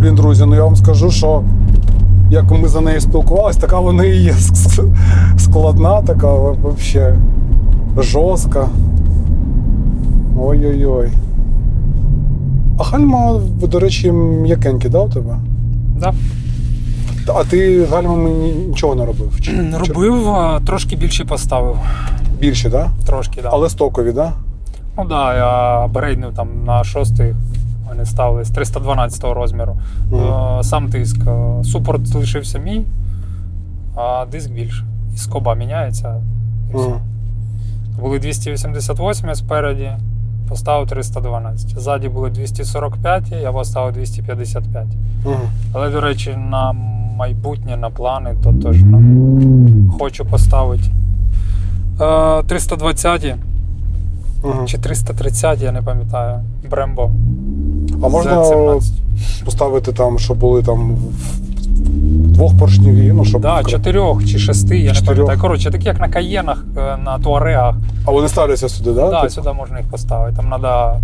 Блін, друзі, ну я вам скажу, що як ми за нею спілкувалися, така вона і є складна, така взагалі жорстка. Ой-ой-ой. А гальма, до речі, м'якенькі, да, у тебе? Да. А ти гальмами ні- нічого не робив? Чи- Робив, а, трошки більше поставив. Більше, так? Да? Трошки, да. Але стокові, так? Да? Ну да, я апгрейднув там на шостий. Вони ставились 312 розміру. Е, Сам тиск. е, Супорт лишився мій, а диск більше. І скоба міняється. і все. Мгм. Були 288 спереді, поставив 312. Ззаді були 245, я поставив 255. Мгм. Але, до речі, на майбутнє, на плани, то теж ну, хочу поставити е, 320 Мгм. чи 330, я не пам'ятаю. Брембо. А можна Z17. поставити там, щоб були там в- двохпоршневі, ну щоб. Да, чотирьох чи шести, я не пам'ятаю. Коротше, такі як на каєнах, е, на туарегах. А вони ставляться сюди, так? Да, сюди можна їх поставити. Там треба